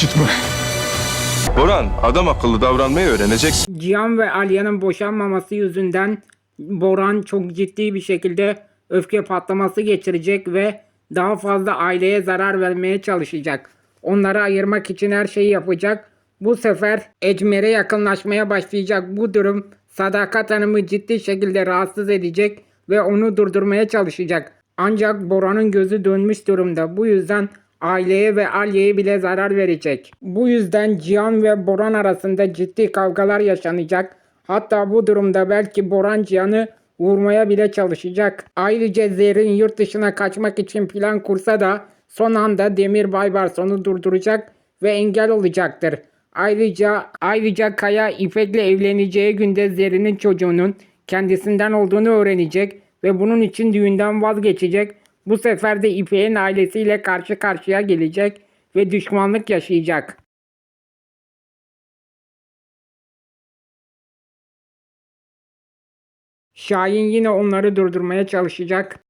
Gitme. Boran adam akıllı davranmayı öğreneceksin. Cihan ve Alya'nın boşanmaması yüzünden Boran çok ciddi bir şekilde öfke patlaması geçirecek ve daha fazla aileye zarar vermeye çalışacak. Onları ayırmak için her şeyi yapacak. Bu sefer Ecmer'e yakınlaşmaya başlayacak. Bu durum Sadakat Hanım'ı ciddi şekilde rahatsız edecek ve onu durdurmaya çalışacak. Ancak Boran'ın gözü dönmüş durumda. Bu yüzden aileye ve Alya'ya bile zarar verecek. Bu yüzden Cihan ve Boran arasında ciddi kavgalar yaşanacak. Hatta bu durumda belki Boran Cihan'ı vurmaya bile çalışacak. Ayrıca Zerrin yurt dışına kaçmak için plan kursa da son anda Demir Baybars onu durduracak ve engel olacaktır. Ayrıca ayrıca Kaya İpek'le evleneceği günde Zerrin'in çocuğunun kendisinden olduğunu öğrenecek ve bunun için düğünden vazgeçecek. Bu sefer de İpek'in ailesiyle karşı karşıya gelecek ve düşmanlık yaşayacak. Şahin yine onları durdurmaya çalışacak.